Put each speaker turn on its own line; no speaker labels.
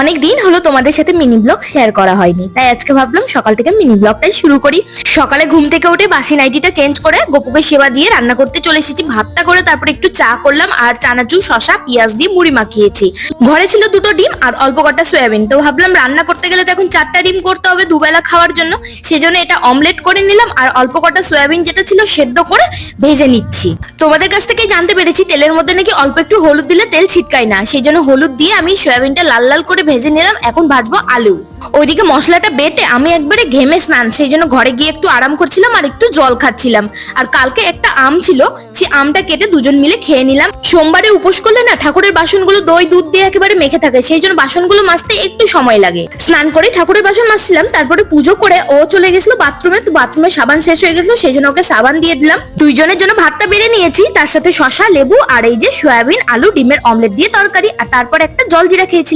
অনেক দিন হলো তোমাদের সাথে মিনি ব্লগ শেয়ার করা হয়নি। তাই আজকে ভাবলাম সকাল থেকে মিনি ব্লগটাই শুরু করি। সকালে ঘুম থেকে উঠে বাসি নাইটিটা চেঞ্জ করে গোপুকে সেবা দিয়ে রান্না করতে চলে এসেছি। ভাতটা করে তারপরে একটু চা করলাম আর চানাচুর শশা পেঁয়াজ দিয়ে মুড়ি মাখিয়েছি। ঘরে ছিল দুটো ডিম আর অল্প কটা সয়াবিন। তো ভাবলাম রান্না করতে গেলে তো এখন চারটা ডিম করতে হবে দুবেলা খাওয়ার জন্য। সেজন্য এটা অমলেট করে নিলাম আর অল্প কটা সয়াবিন যেটা ছিল সেদ্ধ করে ভেজে নিচ্ছি। তোমাদের কাছ থেকে জানতে পেরেছি তেলের মধ্যে নাকি অল্প একটু হলুদ দিলে তেল ছিটকায় না। সেই জন্য হলুদ দিয়ে আমি সয়াবিনটা লাল লাল করে ভেজে নিলাম, এখন ভাজবো আলু। ওইদিকে মশলাটা বেটে আমি একবারে ঘেমে স্নান, সেই জন্য ঘরে গিয়ে একটু আরাম করছিলাম আর একটু জল খাচ্ছিলাম। আর কালকে একটা আম ছিল, সেই আমটা কেটে দুজন মিলে খেয়ে নিলাম। সোমবারে উপোস করলে না ঠাকুরের বাসনগুলো দই, দুধ দিয়ে একেবারে মেখে থাকে, সেই জন্য বাসনগুলো মাজতে একটু সময় লাগে। স্নান করে ঠাকুরের বাসন মাজছিলাম, তারপরে পুজো করে ও চলে গেছিল বাথরুমে, তো বাথরুমে সাবান শেষ হয়ে গেছিল, সেই জন্য ওকে সাবান দিয়ে দিলাম। দুইজনের জন্য ভাতটা বেড়ে নিয়েছি, তার সাথে শশা লেবু আর এই যে সয়াবিন, আলু, ডিমের অমলেট দিয়ে তরকারি, আর তারপর একটা জল জিরা খেয়েছি।